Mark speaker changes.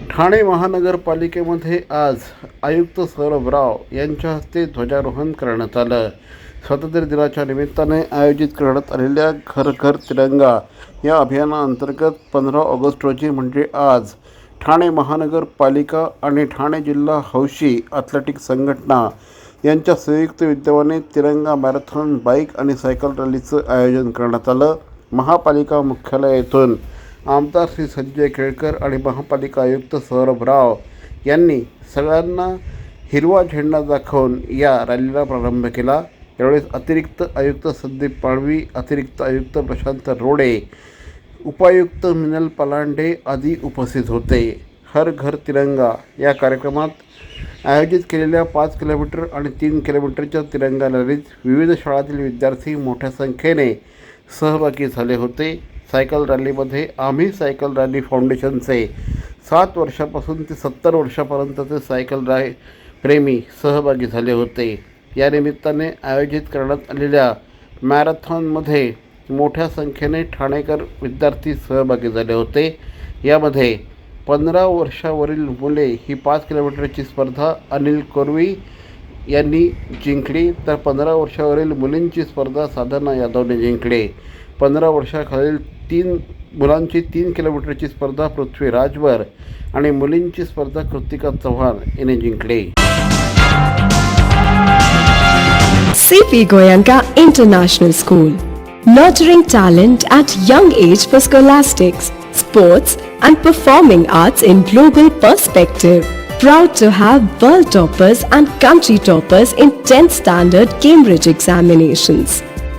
Speaker 1: ठाणे महानगरपालिकेमध्ये आज आयुक्त सौरभ राव यांच्या हस्ते ध्वजारोहण करण्यात आलं. स्वातंत्र्य दिनाच्या निमित्ताने आयोजित करण्यात आलेल्या घर घर तिरंगा या अभियानाअंतर्गत पंधरा ऑगस्ट रोजी म्हणजे आज ठाणे महानगरपालिका आणि ठाणे जिल्हा हौशी ॲथलेटिक संघटना यांच्या संयुक्त विद्यमाने तिरंगा मॅरेथॉन बाईक आणि सायकल रॅलीचं आयोजन करण्यात आलं. महापालिका मुख्यालयातून येथून आमदार श्री संजय केळकर आणि महापालिका आयुक्त सौरभ राव यांनी सगळ्यांना हिरवा झेंडा दाखवून या रॅलीला प्रारंभ केला. यावेळेस अतिरिक्त आयुक्त संदीप पाडवी अतिरिक्त आयुक्त प्रशांत रोडे उपायुक्त मिनल पलांडे आदी उपस्थित होते. हर घर तिरंगा या कार्यक्रमात आयोजित केलेल्या पाच किलोमीटर आणि तीन किलोमीटरच्या तिरंगा रॅलीत विविध शाळातील विद्यार्थी मोठ्या संख्येने सहभागी झाले होते. सायकल रॅलीमध्ये आम्ही सायकल रॅली फाउंडेशनचे सात वर्षापासून ते सत्तर वर्षापर्यंतचे सायकल राय प्रेमी सहभागी झाले होते. या निमित्ताने आयोजित करण्यात आलेल्या मॅरेथॉनमध्ये मोठ्या संख्येने ठाणेकर विद्यार्थी सहभागी झाले होते. यामध्ये पंधरा वर्षावरील मुले ही पाच किलोमीटरची स्पर्धा अनिल कोरवी यांनी जिंकली तर पंधरा वर्षावरील मुलींची स्पर्धा साधना यादवने जिंकली. पंधरा वर्षाखालील तीन मुलांची तीन किलोमीटरची स्पर्धा पृथ्वी राजवर आणि मुलींची स्पर्धा कृतिका चव्हाण याने जिंकली
Speaker 2: CP Goyanka International School. Nurturing talent at young age for scholastics, sports, and performing arts in global perspective. Proud to have world toppers and country toppers in 10th standard Cambridge examinations.